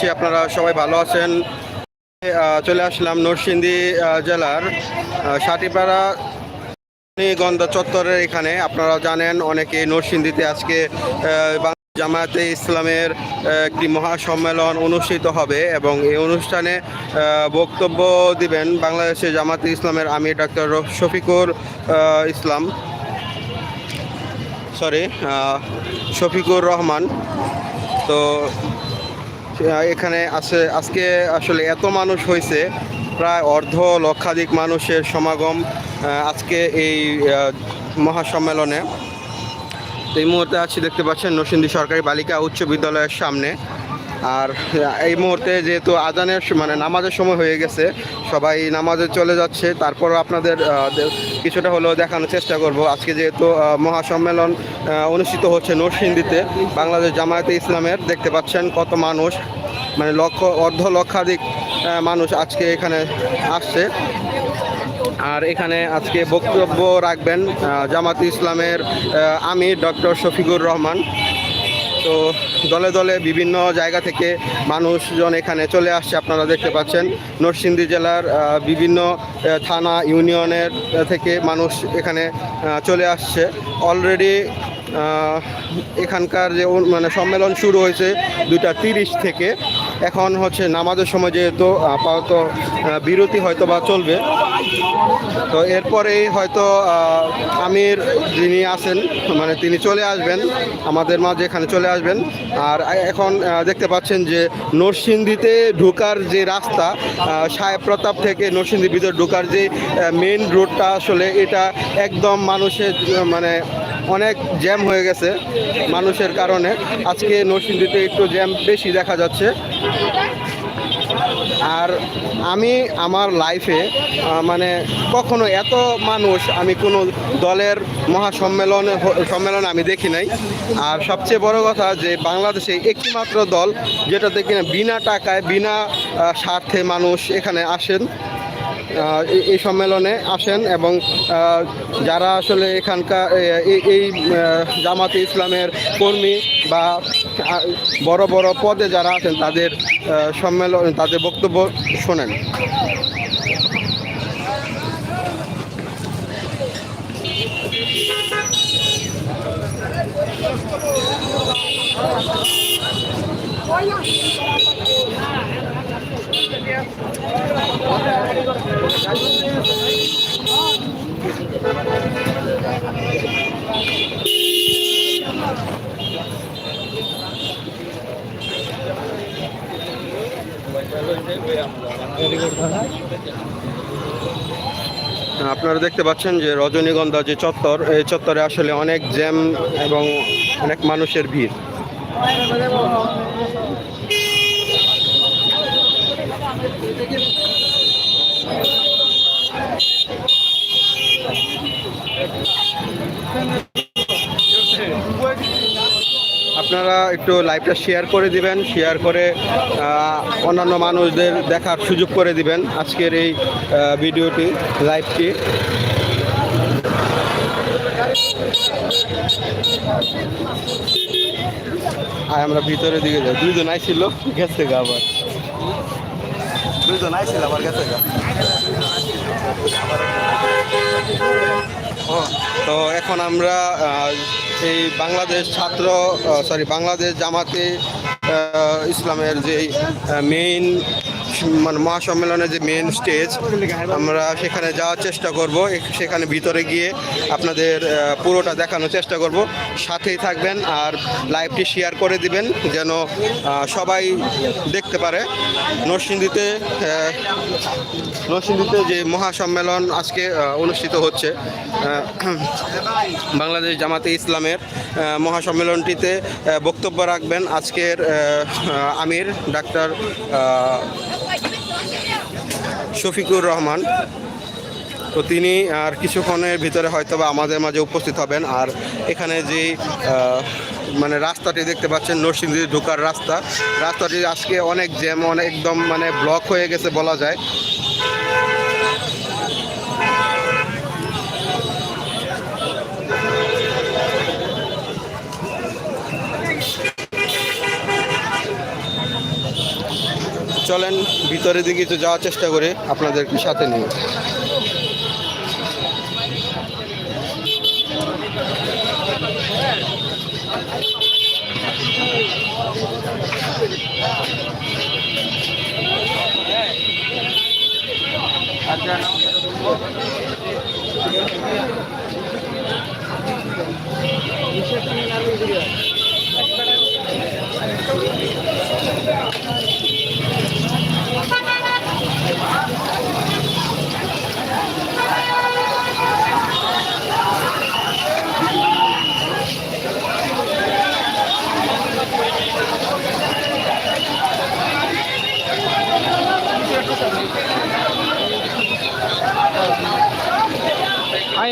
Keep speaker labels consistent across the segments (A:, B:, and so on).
A: করছি আপনারা সবাই ভালো আছেন। চলে আসলাম নরসিংদী জেলার সাটিপাড়া গন্ধ চত্বরের এখানে। আপনারা জানেন, অনেকে নরসিংদীতে আজকে জামায়াতে ইসলামের একটি মহাসম্মেলন অনুষ্ঠিত হবে এবং এই অনুষ্ঠানে বক্তব্য দিবেন বাংলাদেশের জামাতে ইসলামের আমির ডাক্তার শফিকুর ইসলাম। সরি শফিকুর রহমান। তো এখানে আছে, আজকে আসলে এত মানুষ হয়েছে, প্রায় অর্ধ লক্ষাধিক মানুষের সমাগম আজকে এই মহাসম্মেলনে। এই মুহূর্তে আছি, দেখতে পাচ্ছেন নসিন্দী সরকারি বালিকা উচ্চ বিদ্যালয়ের সামনে। আর এই মুহূর্তে যেহেতু আজানের মানে নামাজের সময় হয়ে গেছে, সবাই নামাজে চলে যাচ্ছে তারপর আপনাদের কিছুটা হলেও দেখানোর চেষ্টা করব। আজকে যেহেতু মহাসম্মেলন অনুষ্ঠিত হচ্ছে নরসিংদীতে, বাংলাদেশ জামায়াতে ইসলামের, দেখতে পাচ্ছেন কত মানুষ মানে লক্ষ, অর্ধ লক্ষাধিক মানুষ আজকে এখানে আসছে। আর এখানে আজকে বক্তব্য রাখবেন জামাতে ইসলামের আমির ডক্টর শফিকুর রহমান। তো দলে দলে বিভিন্ন জায়গা থেকে মানুষজন এখানে চলে আসছে, আপনারা দেখতে পাচ্ছেন। নরসিংদী জেলার বিভিন্ন থানা, ইউনিয়নের থেকে মানুষ এখানে চলে আসছে। অলরেডি এখানকার যে মানে সম্মেলন শুরু হয়েছে দুটা তিরিশ থেকে। এখন হচ্ছে নামাজের সময় যেহেতু আপাতত বিরতি হয়তো বা চলবে। তো এরপরেই হয়তো আমির যিনি আছেন মানে তিনি চলে আসবেন, আমাদের মাঝে এখানে চলে আসবেন। আর এখন দেখতে পাচ্ছেন যে নরসিংদীতে ঢোকার যে রাস্তা সাহেব প্রতাপ থেকে নরসিংদী ভিতরে ঢোকার যে মেন রোডটা আসলে এটা একদম মানুষের মানে অনেক জ্যাম হয়ে গেছে মানুষের কারণে। আজকে নরসিংদীতে একটু জ্যাম বেশি দেখা যাচ্ছে। আর আমি আমার লাইফে মানে কখনো এত মানুষ আমি কোনো দলের মহাসম্মেলনে সম্মেলনে আমি দেখি নাই। আর সবচেয়ে বড় কথা যে বাংলাদেশে একটিমাত্র দল যেটাতে কিনা বিনা টাকায়, বিনা স্বার্থে মানুষ এখানে আসেন এই- সম্মেলনে আসেন এবং যারা আসলে এখানকার এই- জামাতে ইসলামের কর্মী বা বড় বড় পদে যারা আছেন, তাদের সম্মেলন, তাদের বক্তব্য শোনেন। আপনারা দেখতে পাচ্ছেন যে রজনীগন্ধা যে চত্বর, এই চত্বরে আসলে অনেক জ্যাম এবং অনেক মানুষের ভিড়। আপনারা একটু লাইভটা শেয়ার করে দিবেন শেয়ার করে অন্যান্য মানুষদের দেখার সুযোগ করে দিবেন আজকের এই ভিডিওটি লাইভটি আর আমরা ভিতরের দিকে যাই। দুইজন আইছিল, গেছে গা আবার। দুইজন আইছিল, আবার গেছে গা। তো এখন আমরা এই বাংলাদেশ ছাত্র সরি বাংলাদেশ জামাতে ইসলামের যে মেইন মানে মহাসম্মেলনের যে মেন স্টেজ আমরা সেখানে যাওয়ার চেষ্টা করব। সেখানে ভিতরে গিয়ে আপনাদের পুরোটা দেখানোর চেষ্টা করব। সাথেই থাকবেন আর লাইভটি শেয়ার করে দিবেন যেন সবাই দেখতে পারে। নরসিংদীতে নরসিংদীতে যে মহাসম্মেলন আজকে অনুষ্ঠিত হচ্ছে বাংলাদেশ জামাতে ইসলামের মহাসম্মেলনটিতে বক্তব্য রাখবেন আজকের আমির, ডাক্তার শফিকুর রহমান। তো তিনি আর কিছুক্ষণের ভিতরে হয়তো বা আমাদের মাঝে উপস্থিত হবেন। আর এখানে যে মানে রাস্তাটি দেখতে পাচ্ছেন নরসিংদী ঢোকার রাস্তা। রাস্তাটি আজকে অনেক জ্যাম, অনেক একদম মানে ব্লক হয়ে গেছে বলা যায়। চলেন ভিতরের দিকে তো যাওয়ার চেষ্টা করে আপনাদের সাথে নিয়ে।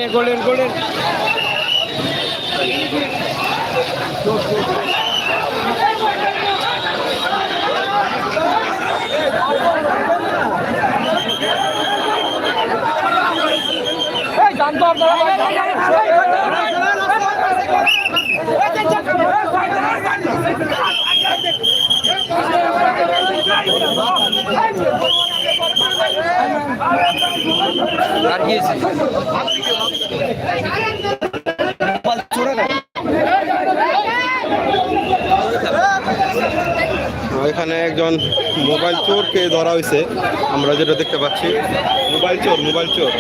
B: আয় গোল্ডেন গোল্ডেন আর গিয়েছি
A: এখানে একজন মোবাইল চোরকে ধরা হয়েছে। আমরা যেটা দেখতে পাচ্ছি, মোবাইল চোর মোবাইল চোর।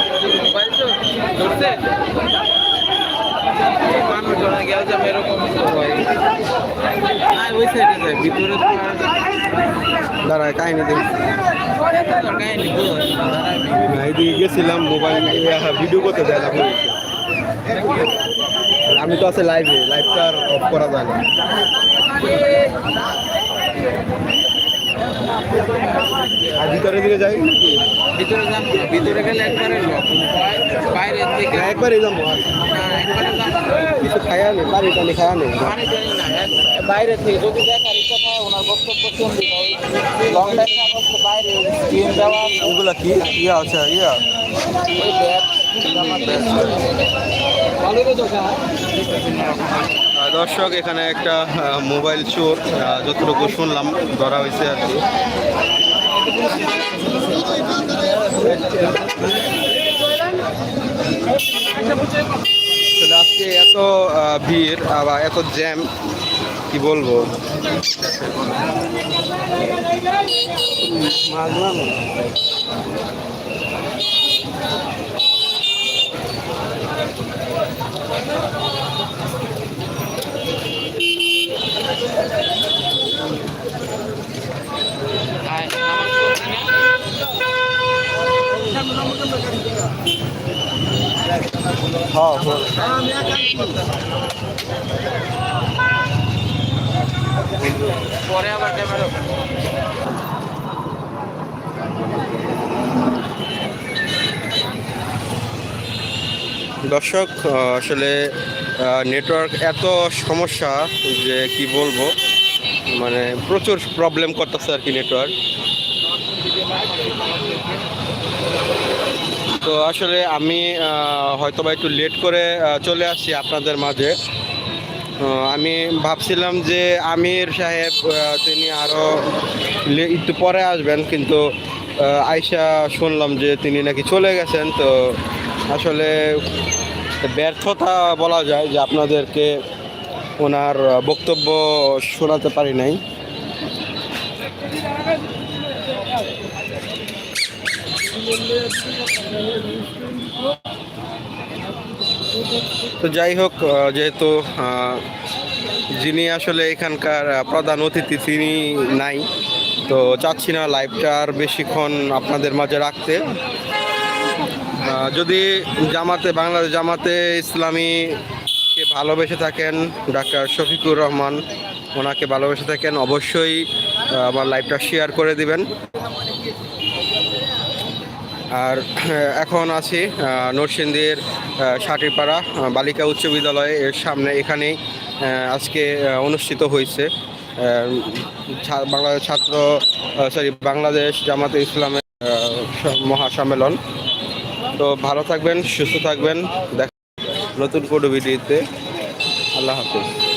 B: মানুষজনে গেল যে এরকম ওই সাইডে যায় ভিতরে
A: দাঁড়ায় কাহিনী এইদিকে গেছিলাম মোবাইল ভিডিও করতে দেয় না আমি তো আছে লাইভে লাইভটা অফ করা যায় না। আর ভিতরের দিকে যাই?
B: ভিতরে যাব না ভিতরে গেলে একবারে। বাইরে থেকে
A: একবারে যাব। কিছু খায়া নেই বাড়ি টানি খায়া নেই।
B: বাইরে থেকে যদি দেখার ইচ্ছা থাকে ওনার বক্তব্য শুনবি। লং টাইম বাইরে স্ক্রিন দেওয়া
A: ওগুলা কি? ইয়া আচ্ছা ইয়া।
B: ওই ব্যাগ। ভালো তো দোকান
A: আহ, দর্শক, এখানে একটা মোবাইল চোর যতটুকু শুনলাম, ধরা হয়েছে আর কি। আজকে এত ভিড় আবার এত জ্যাম, কি বলব হ্যাঁ
B: পরে আবার
A: দর্শক আসলে নেটওয়ার্ক এত সমস্যা যে কি বলব? মানে প্রচুর প্রবলেম করতেছে আর কি নেটওয়ার্ক তো আসলে আমি আহ, হয়তোবা একটু লেট করে চলে আসছি আপনাদের মাঝে। আমি ভাবছিলাম যে আমির সাহেব তিনি আরও একটু পরে আসবেন, কিন্তু আয়শা শুনলাম যে তিনি নাকি চলে গেছেন। তো আসলে ব্যর্থতা বলা যায় যে আপনাদেরকে ওনার বক্তব্য শোনাতে পারি নাই। তো যাই হোক যেহেতু যিনি আসলে এখানকার প্রধান অতিথি তিনি নাই। তো চাচ্ছি না লাইভটা আর বেশিক্ষণ আপনাদের মাঝে রাখতে। যদি জামাতে বাংলাদেশ জামাতে ইসলামীকে ভালোবেসে থাকেন ডাক্তার শফিকুর রহমান ওনাকে ভালোবেসে থাকেন অবশ্যই আমার লাইভটা শেয়ার করে দিবেন। আর এখন আছি নরসিংদীর আহ, বালিকা উচ্চ বিদ্যালয়ে এর সামনে এখানেই। আজকে অনুষ্ঠিত হয়েছে। বাংলাদেশ ছাত্র সরি বাংলাদেশ জামাতে ইসলামের মহাসম্মেলন। তো ভালো থাকবেন, সুস্থ থাকবেন। দেখ নতুন কোনো ভিডিওতে আল্লাহ হাফিজ।